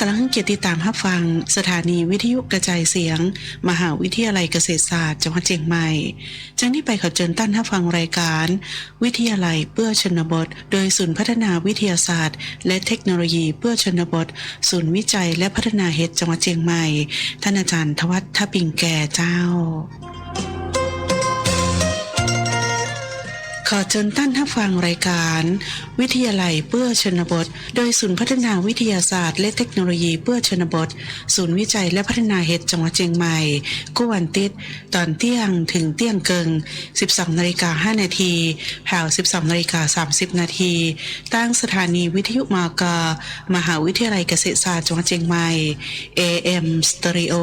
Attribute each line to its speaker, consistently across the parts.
Speaker 1: กำลังเกียรติตามรับฟัง สถานีวิทยุกระจายเสียง มหาวิทยาลัยเกษตรศาสตร์จังหวัดเชียงใหม่จากนี้ไปขอเชิญท่านรับฟังรายการ วิทยาลัยเพื่อชนบท โดยศูนย์พัฒนาวิทยาศาสตร์ และเทคโนโลยีเพื่อชนบท ศูนย์วิจัยและพัฒนาเห็ดจังหวัดเชียงใหม่ ท่านอาจารย์ทวัฒน์ทปิงแก่เจ้า ขอเชิญท่านรับฟังรายการ วิทยาลัยเพื่อชนบท โดยศูนย์พัฒนาวิทยาศาสตร์ และเทคโนโลยีเพื่อชนบท ศูนย์วิจัยและพัฒนาเห็ดจังหวัดเชียงใหม่กู้วันติดตอนเที่ยงถึงเที่ยงเกิง 12นาฬิกา5นาทีแผ่ว12นาฬิกา30นาทีตั้งสถานีวิทยุมากมหาวิทยาลัยเกษตรศาสตร์จังหวัดเชียงใหม่ AM Stereo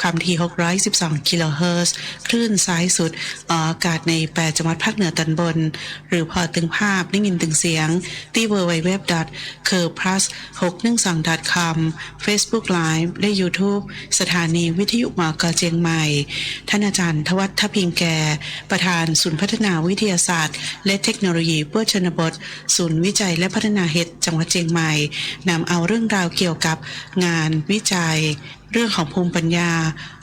Speaker 1: ความถี่612กิโลเฮิรตซ์คลื่นซ้ายสุดออกอากาศใน 8 จังหวัดภาคเหนือตอนบนหรือพอตึงภาพได้ยินตึงเสียง ที่ www c u r plus 612 com Facebook Live และ YouTube สถานีวิทยุมอกเจียงใหม่ ท่านอาจารย์ทวัฒน์ทพิงแก่ ประธานศูนย์พัฒนาวิทยาศาสตร์ และเทคโนโลยีเพื่อชนบท ศูนย์วิจัยและพัฒนาเห็ดจังหวัดเชียงใหม่นำเอาเรื่องราวเกี่ยวกับงานวิจัย เรื่องของภูมิปัญญา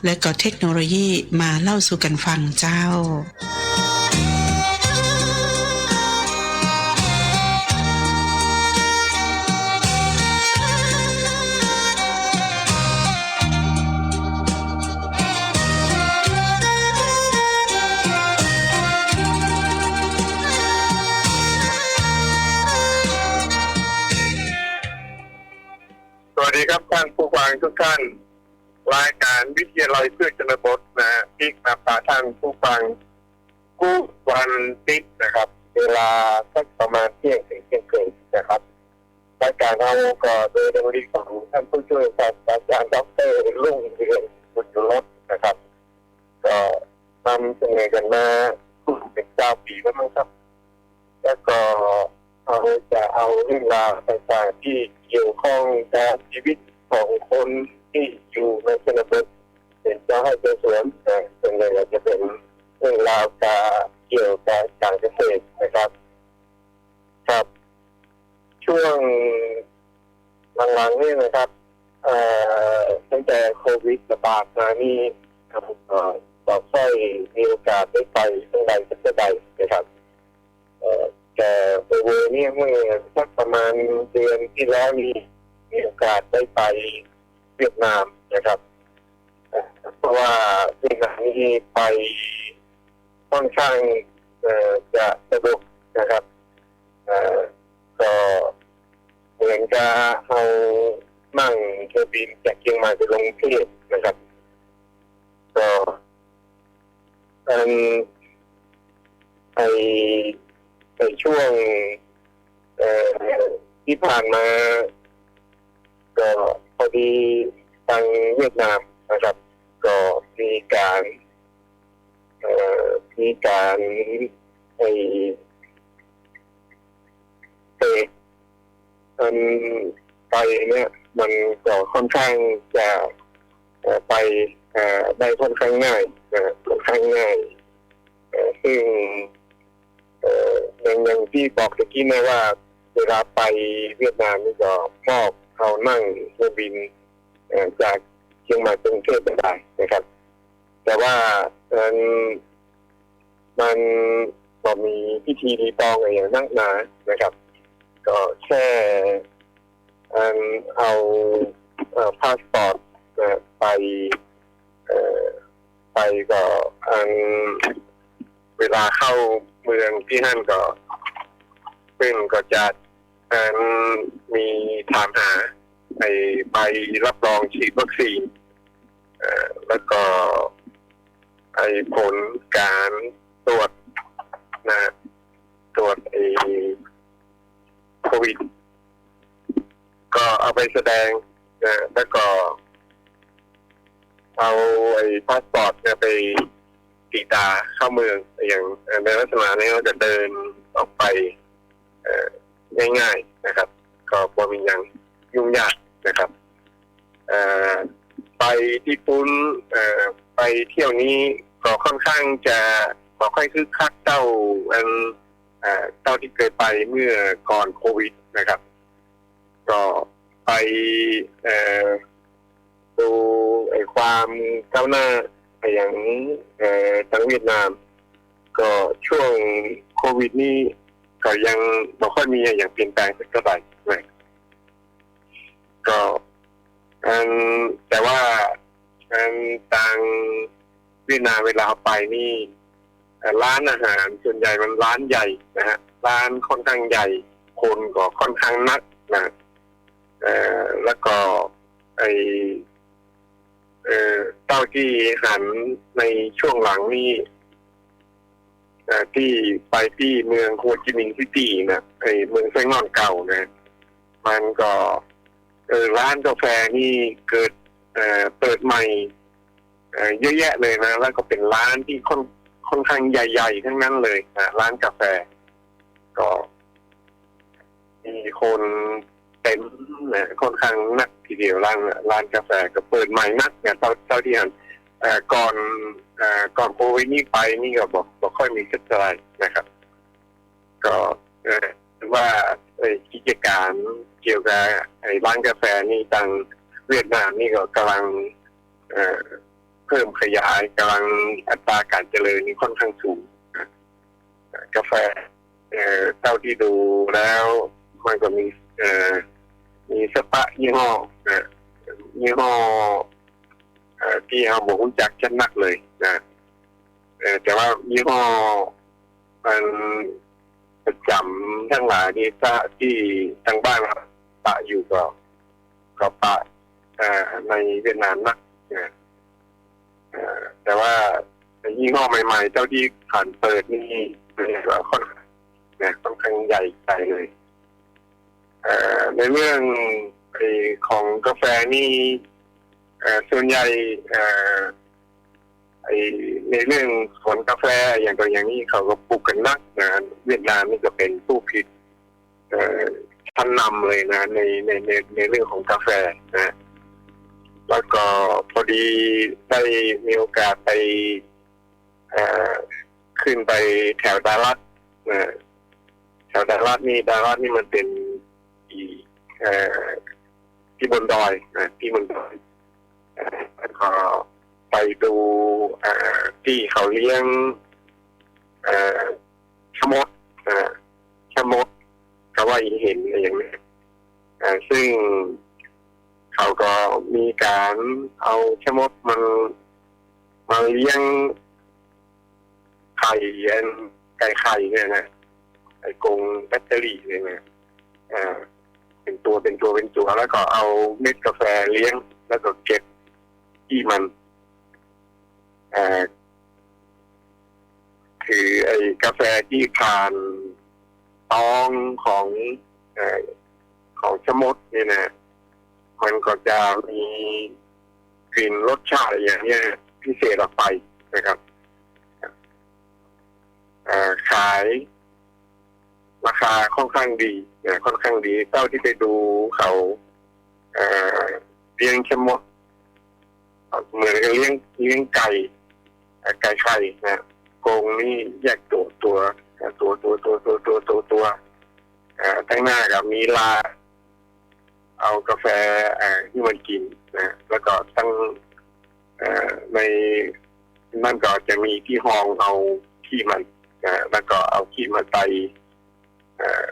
Speaker 1: และก็เทคโนโลยีมาเล่าสู่กันฟังเจ้า
Speaker 2: ครับท่านผู้ฟังทุกท่าน รายการวิทยาลัยเพื่อชนบทนะฮะที่มาพาท่านผู้ฟังกู้วันติดนะครับ เวลาสักประมาณเที่ยงถึงเที่ยงคืนนะครับรายการเราก็โดยดำริของท่านผู้ช่วยศาสตราจารย์ดรรุ่งเรืองบุญยรสนะครับ ก็นำเสนอกันมาเป็นเจ้าปีแล้วมั้งครับ แล้วก็เราจะเอาเรื่องราวต่างๆที่ เกี่ยวข้องกับชีวิตของคนที่อยู่ในชนบทเป็นเจ้าให้เจ้าสวนนะส่วนใหญ่เราจะเป็นเรื่องราวการเกี่ยวกับการเกษตรนะครับ ครับ ช่วงหลังๆนี่นะครับตั้งแต่โควิดระบาดมานี่ครับเอ่อบอกสร้อยมีโอกาสได้ไปตั้งใดสักใดนะครับเอ่อ แต่เบอร์เนี่ยเมื่อสักประมาณเดือนที่แล้วมีมีโอกาสได้ไปเวียดนามนะครับ เพราะว่าเวียดนามนี่ไปค่อนข้างจะสะดวกนะครับก็เหมือนกับเอานั่งเครื่องบินจากเชียงใหม่ไปลงเทพนะครับ ก็อันไอ ในช่วงที่ผ่านมาก็พอดีทางเวียดนามนะครับ ก็มีการมีการไอเตะมันไปเนี่ย มันก็ค่อนข้างจะไปได้ค่อนข้างง่ายนะค่อนข้างง่ายซึ่ง อย่างอย่างที่บอกตะกี้นะว่า เวลาไปเวียดนามนี่ก็มอบเขานั่งเครื่องบินจากเชียงใหม่ไปกรุงเทพไปได้นะครับ แต่ว่ามันมันก็มีพิธีรีตองอะไรอย่างนักหนานะครับ ก็แค่อเอาพาสปอร์ตไปไปก็อัน เวลาเข้าเมืองที่นั่นก็ซึ่งก็จะมีถามหาไอใบรับรองฉีดวัคซีนแล้วก็ไอผลการตรวจนะตรวจไอโควิด ก็เอาไปแสดงนะแล้วก็ เอาไอ้พาสปอร์ตเนี่ยไป ตีตาเข้าเมืองอย่างเอ่อในลักษณะนี้เราจะเดินออกไปง่ายๆนะครับ ก็พอมีอย่างยุ่งยากนะครับไปที่ปุ้นไปเที่ยวนี้ก็ค่อนข้างจะบ่ค่อยคึกคักเต้าอันเอ่อเต้าที่เคยไปเมื่อก่อนโควิดนะครับ ก็ไปดูความก้าวหน้า ไปย่างเอ่อทางเวียดนาม ก็ช่วงโควิดนี้ก็ยังบ่ค่อยมีอย่างเปลี่ยนแปลงสักเท่าไหร่ก็แต่ว่าทางเวียดนามเวลาไปนี่ร้านอาหารส่วนใหญ่มันร้านใหญ่นะฮะร้านค่อนข้างใหญ่ คนก็ค่อนข้างนักนะเออแล้วก็ไอ เอ่อเต้าที่หันในช่วงหลังนี่ที่ไปที่เมืองโฮจิมินห์ซิตี้นะไอเมืองไซงอนเก่านะมันก็เออร้านกาแฟนี่เกิดเอ่อเปิดใหม่เอ่อเยอะแยะเลยนะ แล้วก็เป็นร้านที่ค่อนค่อนข้างใหญ่ ๆ ทั้งนั้นเลยนะร้านกาแฟ ก็มีคน เต็มนะค่อนข้างนักทีเดียวร้านร้านกาแฟก็เปิดใหม่นักเนี่ยเท่าเท่าที่ห็นก่อนก่อนโควิดนี่ไปนี่ก็บอกบอกค่อยมีกเท่าไหร่นะครับ ก็ว่ากิจการเกี่ยวกับไอ้ร้านกาแฟนี่ทางเวียดนามนี่ก็กำลังเพิ่มขยายกำลังอัตราการเจริญนี่ค่อนข้างสูงกาแฟเอ่อเท่าที่ดูแล้วมันก็มี มีสปะยี่ห้อยี่ห้อที่เราบอกรู้จักชันนักเลยนะแต่ว่ายี่ห้อมันประจำทั้งหลายที่ที่ทางบ้านเราปะอยู่ก็ก็ปะเอ่อในเวียดนามนักนะแต่ว่ายี่ห้อใหม่ๆ เจ้าที่ผ่านเปิดนี่ก็ค่อนข้างนะค่อนข้างใหญ่ใจเลย ในเรื่องอของกาแฟนี่ส่วนใหญ่ในเรื่องสวนกาแฟอย่างตัวอย่างนี้เขาก็ปลูกกันนักนะเวียดนามนี่ก็เป็นผู้ผลิตเอ่อชั้นนำเลยนะ ในในในในเรื่องของกาแฟนะแล้วก็พอดีได้มีโอกาสไปขึ้นไปแถวดารัสนะแถวดาราดนี่ดาราดนี่มันเป็น ที่ที่บนดอยที่บนดอยแล้วก็ไปดูที่เขาเลี้ยงช่อชมดชมดเขาว่าเห็นอะไรอย่างนี้ซึ่งเขาก็มีการเอาชมดมันมาเลี้ยงไข่ไก่ไข่เนี่ยนะไอ้กรงแบตเตอรี่เนี่ยนะอ่า เป็นตัวเป็นตัวเป็นตัวแล้วก็เอาเม็ดกาแฟเลี้ยง แล้วก็เก็บที่มันคือไอ้กาแฟที่ผ่านตองของอของชมดเนี่ยนะมันก็จะมีกลิ่นรสชาติอย่างเนี้ยพิเศษออกไปนะครับขายราคาค่อนข้างดี ค่อนข้างดีเท่าที่ไปดูเขาเอ่อเลี้ยงชะมดเหมือนกับเลี้ยงเลี้ยงไก่ไก่ไข่นะกงนี่แยกตัวตัวตัวตัวตัวตัวตัวตัวตัวตั้งหน้ากับมีลา เอากาแฟอ่อที่มันกินนะแล้วก็ตั้งในนั่นก็จะมีที่ห้องเอาขี้มันแล้วก็เอาขี้มาใส่เอ่อ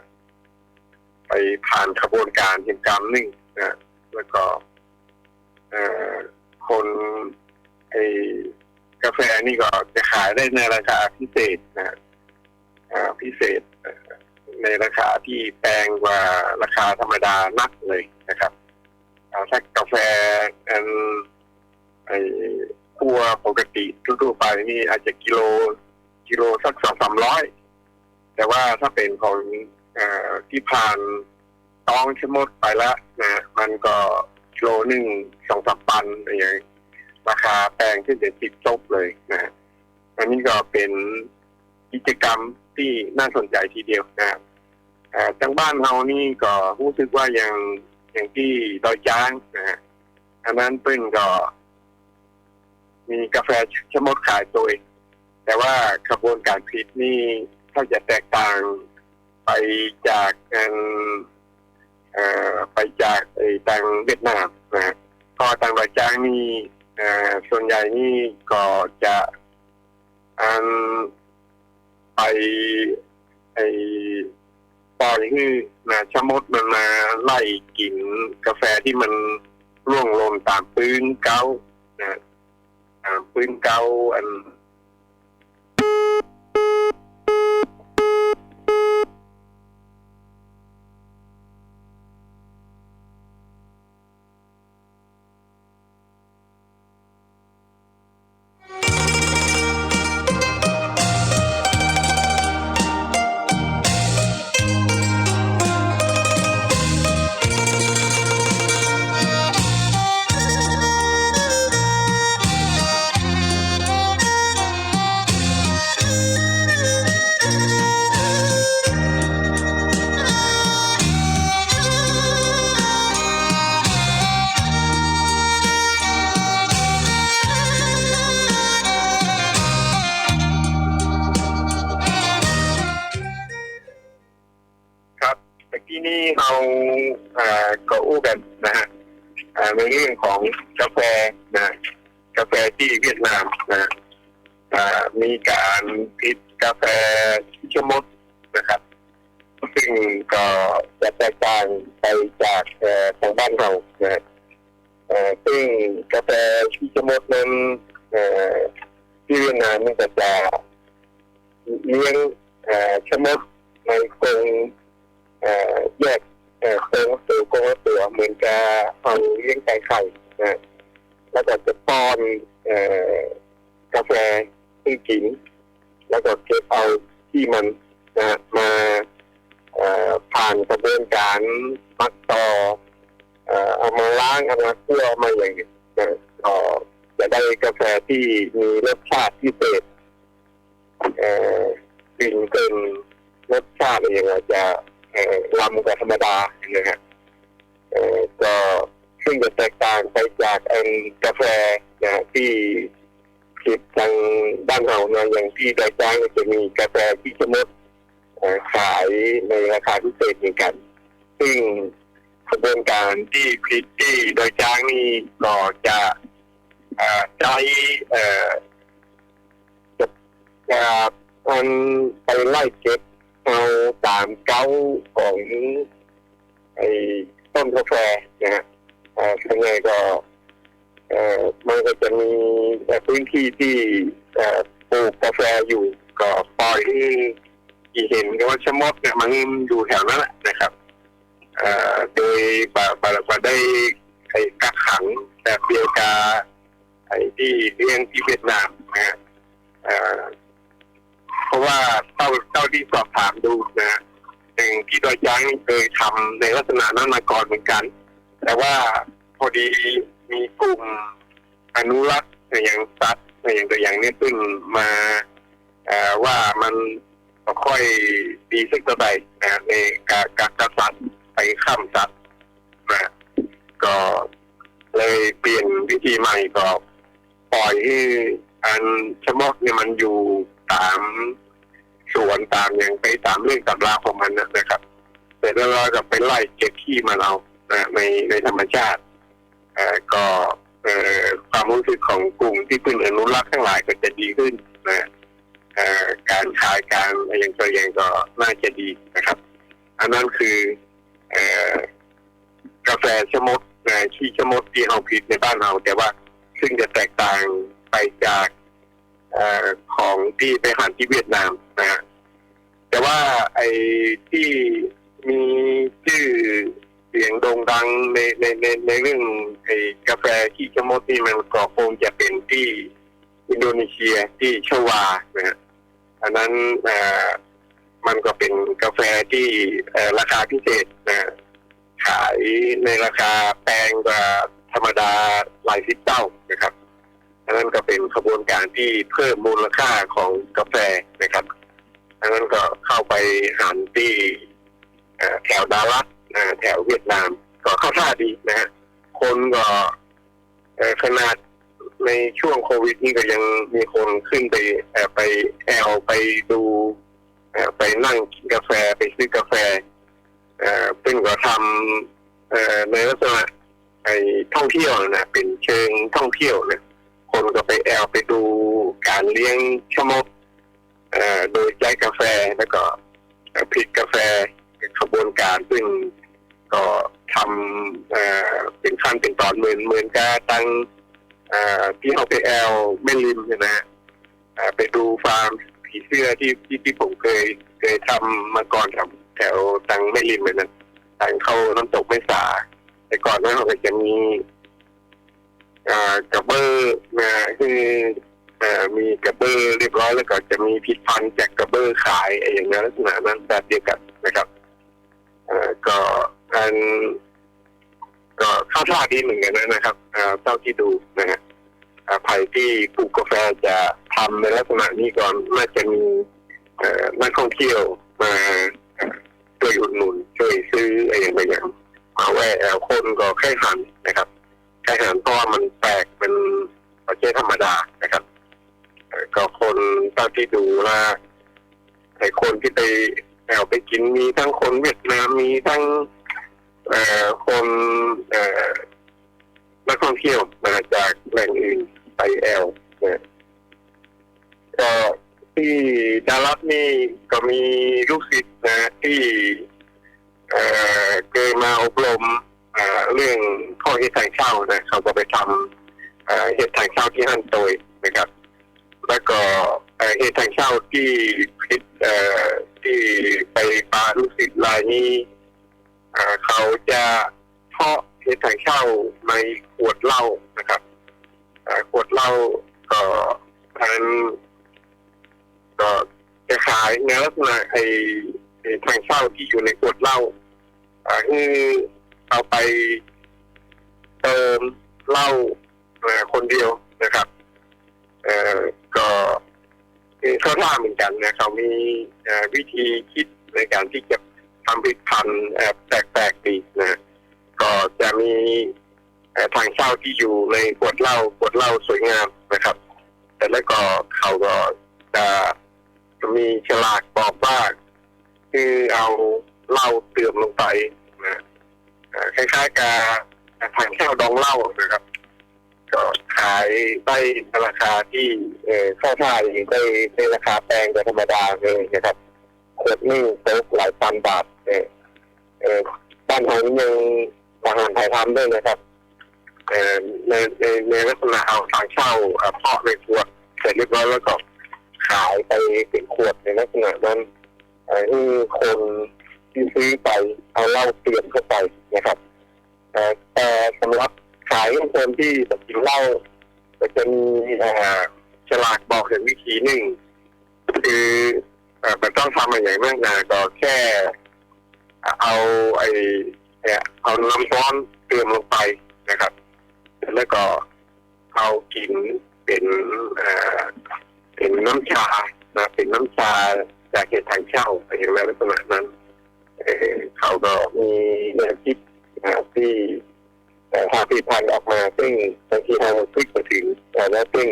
Speaker 2: ไปผ่านขบวนการเห็นกรรมนึ่งนะแล้วก็คนไอ้กาแฟนี่ก็จะขายได้ในราคาพิเศษนะพิเศษในราคาที่แพงกว่าราคาธรรมดานักเลยนะครับถ้ากาแฟอันไอ้คัวปกติทั่วไปนี่อาจจะกิโลกิโลสักสองสามร้อยแต่ว่าถ้าเป็นของเออ ที่ผ่านตองชะมดไปแล้วนะมันก็โลหนึ่งสองสามปันอะไรอย่างเงี้ยราคาแพงขึ้นเป็นสิบจบเลยนะฮะอันนี้ก็เป็นกิจกรรมที่น่าสนใจทีเดียวนะครับทางบ้านเรานี่ก็รู้สึกว่าอย่างอย่างที่ดอยจ้างนะฮะอันนั้นเปิ้นก็ มีกาแฟชะมดขายตัวแต่ว่ากระบวนการผลิตนี่ถ้าจะแตกต่าง ไปจากเอ่อไปจากไอ้ทางเวียดนามนะก็ทางดอยจ้างนี่เอ่อส่วนใหญ่นี่ก็จะอันไปไอ้ปล่อยให้นะชะมดมันมาไล่กินกาแฟที่มันร่วงหล่นตามพื้นเก้านะอ่าปืนเกาอันาแฟที่ชมดนะครับซึ่งก็จะแตกต่างไปจากเอ่อทางบ้านเรานะซึ่งกาแฟที่ชมดนั้นที่เวียดนามมันก็จะเลี้ยงชมดในกรงแยกเอ่โครงตัวโครงตัวเหมือนกับเอาเลี้ยงไก่ไข่นะแล้วก็จะป้อนกาแฟให้กิน แล้วก็เก็บเอาที่มันนะมาผ่านกระบวนการมักต่อเอามาล้างเอามาคั่วเอมาอย่างนี้ก็จะได้กาแฟที่มีรสชาติพิเศษเอ่อกลิ่นเป็นรสชาติอะไรอย่างเงี้ยจะลำกว่าธรรมดานะฮะก็ซึ่งจะแตกต่างไปจากอันกาแฟนะฮะที่คิดทางบ้านเรานะอย่างที่ดอยจ้างจะมีกาแฟที่ชมดขายในราคาพิเศษเหมือนกัน ซึ่งกระบวนการที่คิดที่ดยจ้างนี่ก็จะใช้จะจะมันไปไล่เก็บเอาตามเก้าของไอ้ต้นกาแฟนะฮะอ่อส่วนใหญ่ก็เอ่อ มันก็จะมีพื้นที่ที่ปลูกกาแฟอยู่ก็ปล่อยที่เห็นกันว่าชะมดเนี่ยมันอยู่แถวนั้นแหละนะครับโดยบาบาบาได้ไอ้กักขังแบบเดียวกับไอ้ที่เลี้ยงที่เวียดนามนะฮะเพราะว่าเท่าเท่าที่สอบถามดูนะอย่างที่ดอยช้างเคยทำในลักษณะนั้นมาก่อนเหมือนกัน แต่ว่าพอดี มีกลุ่มอนุรักษ์อย่างสัตว์อย่างตัวอย่างนี้ขึ้นมาว่ามันค่อยดีสักเท่าไหร่นะในการการกษัตริย์ไปข้ามสัตว์นะก็เลยเปลี่ยนวิธีใหม่ก็ปล่อยให้อันชะมอกเนี่ยมันอยู่ตามสวนตามอย่างไปตามเรื่องตำราของมันนะครับเสร็จแล้วเราก็ไปไล่เก็บขี้มันเอานะในในธรรมชาติ ก็ความรู้สึกของกลุ่มที่เป็นอนุรักษ์ทั้งหลายก็จะดีขึ้นนะการขายการอะไรอย่างตัวอย่างก็น่าจะดีนะครับ อันนั้นคืออกาแฟชะมดนะขี้ชะมดที่เราผิดในบ้านเราแต่ว่าซึ่งจะแตกต่างไปจากออของที่ไปหันที่เวียดนามนะฮะแต่ว่าไอ้ที่มีชื่อ เสียงโด่งดังในในในในเรื่องไอ้กาแฟที่ชะมดนี่มันก็คงจะเป็นที่อินโดนีเซียที่ชวานะฮะอันนั้นอ่อมันก็เป็นกาแฟที่ราคาพิเศษนะฮะขายในราคาแพงกว่าธรรมดาหลายสิบเท่านะครับอันนั้นก็เป็นขบวนการที่เพิ่มมูลค่าของกาแฟนะครับอันนั้นก็เข้าไปหันที่แถวดารัส แถวเวียดนามก็เข้าท่าดีนะฮะคนก็ขนาดในช่วงโควิดนี่ก็ยังมีคนขึ้นไปเอ่อไปแอลไปดูไปนั่งกินกาแฟไปซื้อกาแฟเอ่อเป็นก็ทำในลักษณะไอ้ท่องเที่ยวนะเป็นเชิงท่องเที่ยวนะคนก็ไปแอลไปดูการเลี้ยงชะมดโดยใช้กาแฟแล้วก็ผลิตกาแฟขบวนการซึ่ง ก็ทำเอ่อเป็นขั้นเป็นตอนเหมือนเหมือนกับตั้งเอ่อที่เขาไปแอลแม่ริมนี่ยนะฮะเอ่อไปดูฟาร์มผีเสื้อที่ที่ที่ผมเคยเคยทำมาก่อนครับแถวตังไม่ริมเลยนะทางเข้าน้ำตกไม่สา แต่ก่อนนั้นเราจะมีอ่ากระเบอร์นะคือเอ่อมีกระเบอร์เรียบร้อยแล้วก็จะมีพิษพันธ์จากกระเบอร์ขายไอ้อย่างนั้นลักษณะนั้นแบบเดียวกันนะครับเอ่อ ก็อันก็เข้าท่าดีเหมือนกันนะครับเอ่อเท่าที่ดูนะฮะอ่าภัยที่ปลูกกาแฟจะทำในลักษณะนี้ก่อนน่าจะมีเอ่อนักท่องเที่ยวมาช่วยอุดหนุนช่วยซื้ออะไรอย่างเงี้ยมาแวะเอาคนก็แค่หันนะครับแค่หันเพราะว่ามันแปลกเป็นประเทศธรรมดานะครับก็คนตาที่ดูว่าไอ้คนที่ไปแอวไปกินมีทั้งคนเวียดนามมีทั้ง คนนักท่องเที่ยวมาจากแหล่งอื่นไปแอลนะก็ที่ดารัสนี่ก็มีลูกศิษย์นะที่เคยมาอบรมเรื่องข้อเหตุทางเช่านะเขาก็ไปทำเหตุทางเช่าที่ฮั่นโตยนะครับ แล้วก็เหตุทางเช่าที่ที่ไปปาลูกศิษย์รายนี้ เขาจะเพาะเหตุทางเช่าในขวดเหล้านะครับขวดเหล้าก็ทางก็จะขายในลักษณะไอ้ไอ้ทางเช่าที่อยู่ในขวดเหล้าคือเอาไปเติมเหล้าคนเดียวนะครับเอ่อก็คือเขาท่าเหมือนกันนะเขามีวิธีคิดในการที่จะ ทำผลิตภัณฑ์เอ่อแปลกๆดีนะก็จะมีทางเช่าที่อยู่ในขวดเหล้าขวดเหล้าสวยงามนะครับ แต่แล้วก็เขาก็จะมีฉลากบอกว่าคือเอาเหล้าเติมลงไปนะคล้ายๆกับทางแค่วดองเหล้านะครับ ก็ขายได้ราคาที่เออเข้าท่าอย่างนี้ได้ได้ราคาแพงกว่าธรรมดาเลยนะครับ ขวดนี่ตกหลายพันบาทเออเออบ้านเรานี่ยังทหารไทยทำด้วยนะครับเออในในในลักษณะเอาทางเช่าเพาะในขวดเสร็จเรียบร้อยแล้วก็ขายไปเป็นขวดในลักษณะนั้นเอ่อที่คนที่ซื้อไปเอาเหล้าเตรียมเข้าไปนะครับแต่สำหรับขายคนที่แบบกินเหล้าจะมีฉลากบอกถึงวิธีหนึ่งคือ มันต้องทำอะไรอย่างมากนะก็แค่เอาไอ้เนี่ยเอาน้ำร้อนเติมลงไปนะครับ แล้วก็เอากินเป็นเอ่อเป็นน้ำชานะเป็นน้ำชาจากเหตุทางเช่าอะไรอย่างลักษณะนั้นเอ่อเขาก็มีแนวคิดที่ทางผลิตภัณฑ์ออกมาซึ่งบางทีเราพลิกมาถึงแต่แล้วซึ่ง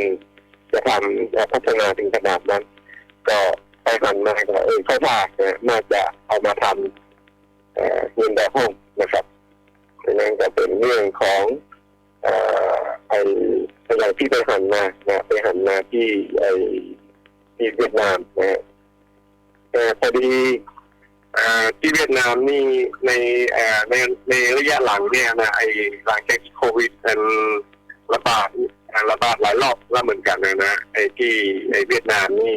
Speaker 2: จะทำจะพัฒนาถึงขนาดนั้น ก็ ไปหันมาก็เออเขาท่านะน่าจะเอามาทำเอ่อเงินแบบห้องนะครับดังนั้นก็เป็นเรื่องของเอ่อไอ้อะไรที่ไปหันมานะไปหันมาที่ไอ้ที่เวียดนามนะฮะแต่พอดีที่เวียดนามนี่ในในในระยะหลังเนี่ยนะไอ้หลังจากโควิดมันระบาดระบาดหลายรอบแล้วเหมือนกันนะนะไอ้ที่ไอ้เวียดนามนี่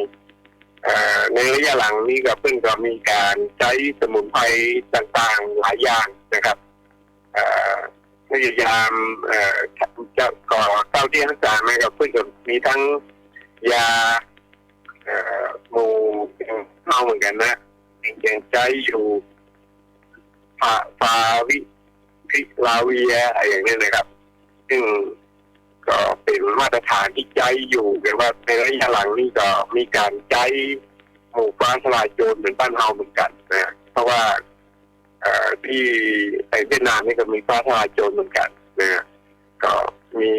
Speaker 2: ในระยะหลังนี่ก็เพิ่งก็มีการใช้สมุนไพรต่างๆหลายอย่างนะครับพยายามจะก่อเต้าที่รักษาไมากับเพื่อนกับมีทั้งยาหมูเข้าเหมือนกันนะยังใจอยู่ฟาฟาวิพิลาเวียอะไรอย่างนี้นะครับ ซึ่ง ก็เป็นมาตรฐานที่ใจอยู่แต่ว่าในระยะหลังนี่ก็มีการใจหมู่ฟ้าทลายโจรเหมือนบ้านเฮาเหมือนกันนะเพราะว่าเอ่อที่ไอเวียดนามนี่ก็มีฟ้าทลายโจรเหมือนกันนะก็มี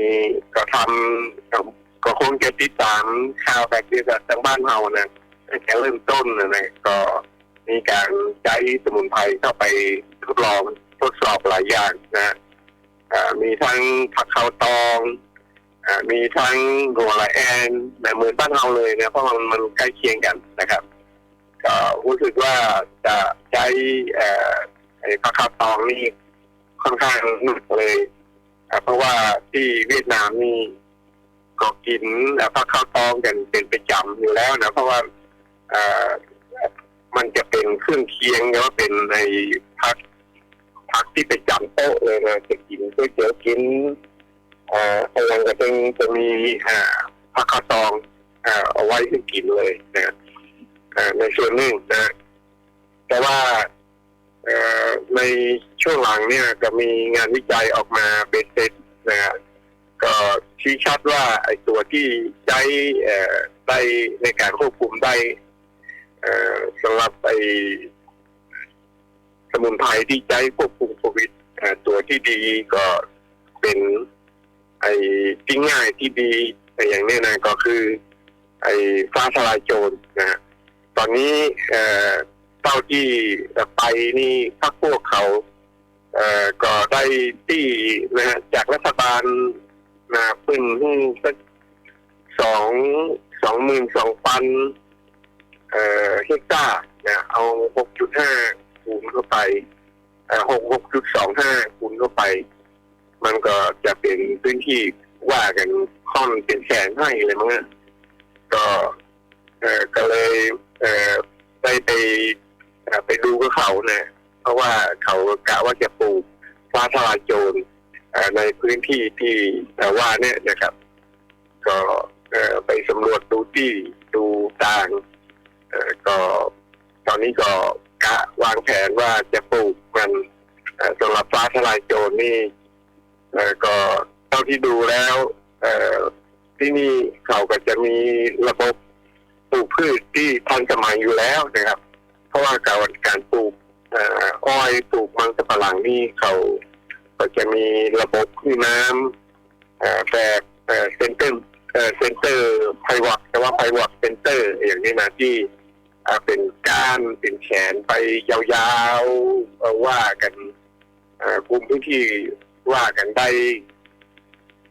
Speaker 2: ก็ทำก็คงจะติดตามข่าวแบบเดียวกับทางบ้านเฮานะตั้งแต่เริ่มต้นนะก็มีการใช้สมุนไพรเข้าไปทดลองทดสอบหลายอย่างนะมีทั้งผักขาวตอง มีทั้งหัวละแอนแบบเหมือนบ้านเราเลยนะเพราะมันมันใกล้เคียงกันนะครับ ก็รู้สึกว่าจะใช้เอ่อไอ้ผักขาวตองนี่ค่อนข้างหนักเลยเพราะว่าที่เวียดนามนี่ก็กินอ่าผักขาวตองกันเป็นประจำอยู่แล้วนะเพราะว่ามันจะเป็นเครื่องเคียงหรือว่าเป็นในผักพักที่ไปจำโต๊ะเลยนะจะกินก๋วยเตี๋ยวกิน อ่ออะไรก็จะจะมีอ่าผักข้าวตองเอาไว้ให้กินเลยนะในส่วนหนึ่งนะแต่ว่าในช่วงหลังเนี่ยก็มีงานวิจัยออกมาเป็นเซตนะก็ชี้ชัดว่าไอ้ตัวที่ใช้ได้ในการควบคุมได้สำหรับไอ้สมุนไพรที่ใช้ควบคุมโควิดตัวที่ดีก็เป็น ไอ้ที่ง่ายที่ดีอย่างนี้นะก็คือ ไอ้ฟ้าทลายโจรนะฮะตอนนี้เอ่อเป้าที่ไปนี่พักพวกเขาเอ่อก็ได้ที่นะฮะจากรัฐบาลนะพึ่งพึ่งสักสองสองหมื่นสองพันเอ่อเฮกตาร์นะเอาหกจุดห้าคูณเข้าไปหกหกจุดสองห้าคูณเข้าไป มันก็จะเป็นพื้นที่ว่ากันค่อนเป็นแสนให้เลยมั้งก็เออก็เลยเออได้ไปไปดูกับเขานะเพราะว่าเขากะว่าจะปลูกฟ้าทลายโจรในพื้นที่ที่แต่ว่าเนี่ยนะครับ ก็เออไปสำรวจดูที่ดูต่างเออก็ตอนนี้ก็กะวางแผนว่าจะปลูกมันสำหรับฟ้าทลายโจรนี่ เอ่อก็เท่าที่ดูแล้วที่นี่เขาก็จะมีระบบปลูกพืชที่ทันสมัยอยู่แล้วนะครับ เพราะว่าการการปลูกอ้อยปลูกมันสำปะหลังนี่เขาก็จะมีระบบคือน้ำแบบเซนเตอร์เซนเตอร์ไพวักแต่ว่าไพวักเซนเตอร์ อย่างนี้นะที่เป็นก้านเป็นแขนไปยาวๆว่ากันกลุ่มพื้นที่ ว่ากันได้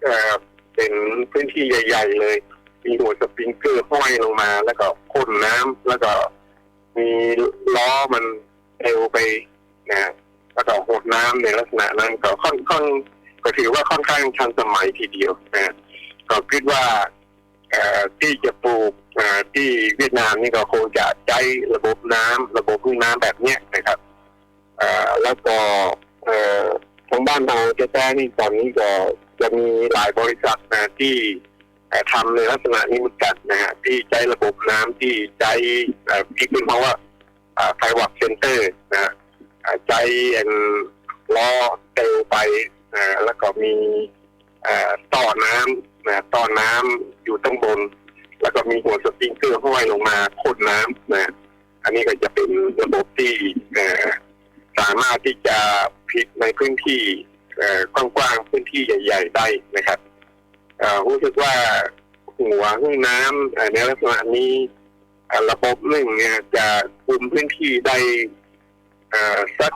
Speaker 2: เอ่อเป็นพื้นที่ใหญ่ ๆ เลย มีหัวสปริงเกอร์ห้อยลงมา แล้วก็พ่นน้ำแล้วก็มีล้อมันเอวไปนะแล้วก็หดน้ำในลักษณะนั้นก็ค่อนค่อนก็ถือว่าค่อนข้างทันสมัยทีเดียวนะก็คิดว่าที่จะปลูกที่เวียดนามนี่ก็คงจะใช้ระบบน้ำระบบพึ่งน้ำแบบเนี้ยนะครับแล้วก็ เอ่อทางบ้านเราจะแท้นี่ตอนนี้ก็จะมีหลายบริษัทนะที่ทำในลักษณะนี้เหมือนกันนะฮะที่ใช้ระบบน้ำที่ใช้เอ่อที่เป็นเพราะว่าไฟวักเซนเตอร์นะใช้อันล้อเตลไปแล้วก็มีต่อน้ำนะต่อน้ำอยู่ตั้งบน แล้วก็มีหัวสปริงเกอร์ห้อยลงมาพ่นน้ำนะอันนี้ก็จะเป็นระบบที่ สามารถที่จะพลิกในพื้นที่กว้างๆพื้นที่ใหญ่ ๆ ได้นะครับรู้สึกว่าหัวห้องน้ำในลักษณะนี้ระบบหนึ่งเนี่ยจะคุมพื้นที่ได้สัก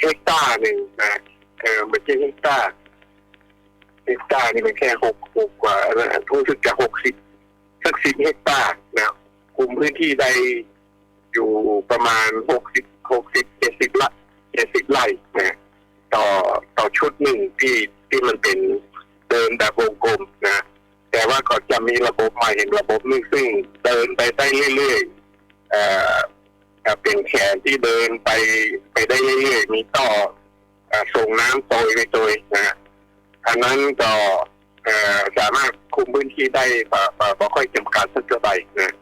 Speaker 2: เฮกตาร์หนึ่งนะเออมันจะเฮกตาร์เฮกตาร์นี่มันแค่หกหกกว่ารู้สึกจะหกสิบสักสิบเฮกตาร์นะคุมพื้นที่ได้ อยู่ประมาณหกสิบหกสิบเจ็ดสิบละเจ็ดสิบไร่นะต่อต่อชุดหนึ่งที่ที่มันเป็นเดินแบบวงกลมนะ แต่ว่าก็จะมีระบบใหม่เห็นระบบหนึงซึ่งเดินไปได้เรื่อยๆเอ่อเป็นแขนที่เดินไปไปได้เรื่อยๆมีต่ออส่งน้ำโตยไปโดยนะฮะอันนั้นก็สามารถคุมพื้นที่ได้ปะปะบ่ค่อยจำกัดสักเท่าไหร่นะ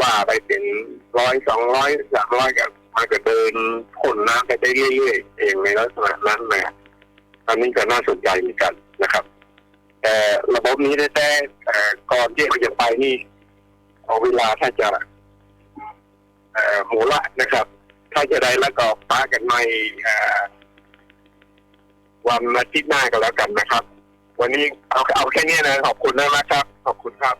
Speaker 2: ว่าไปเป็นร้อยสองร้อยสามร้อยกับมันก็เดินพ่นน้ำไปได้เรื่อยๆเองในลักษณะนั้นนะอันนี้ก็น่าสนใจเหมือนกันนะครับ แต่ระบบนี้ได้แต่ก่อนที่เราจะไปนี่เอาเวลาถ้าจะหมูละนะครับ ถ้าจะได้แล้วก็ป้ากันใหม่วันอาทิตย์หน้าก็แล้วกันนะครับ วันนี้เอาเอาแค่นี้นะขอบคุณมากครับ ขอบคุณครับ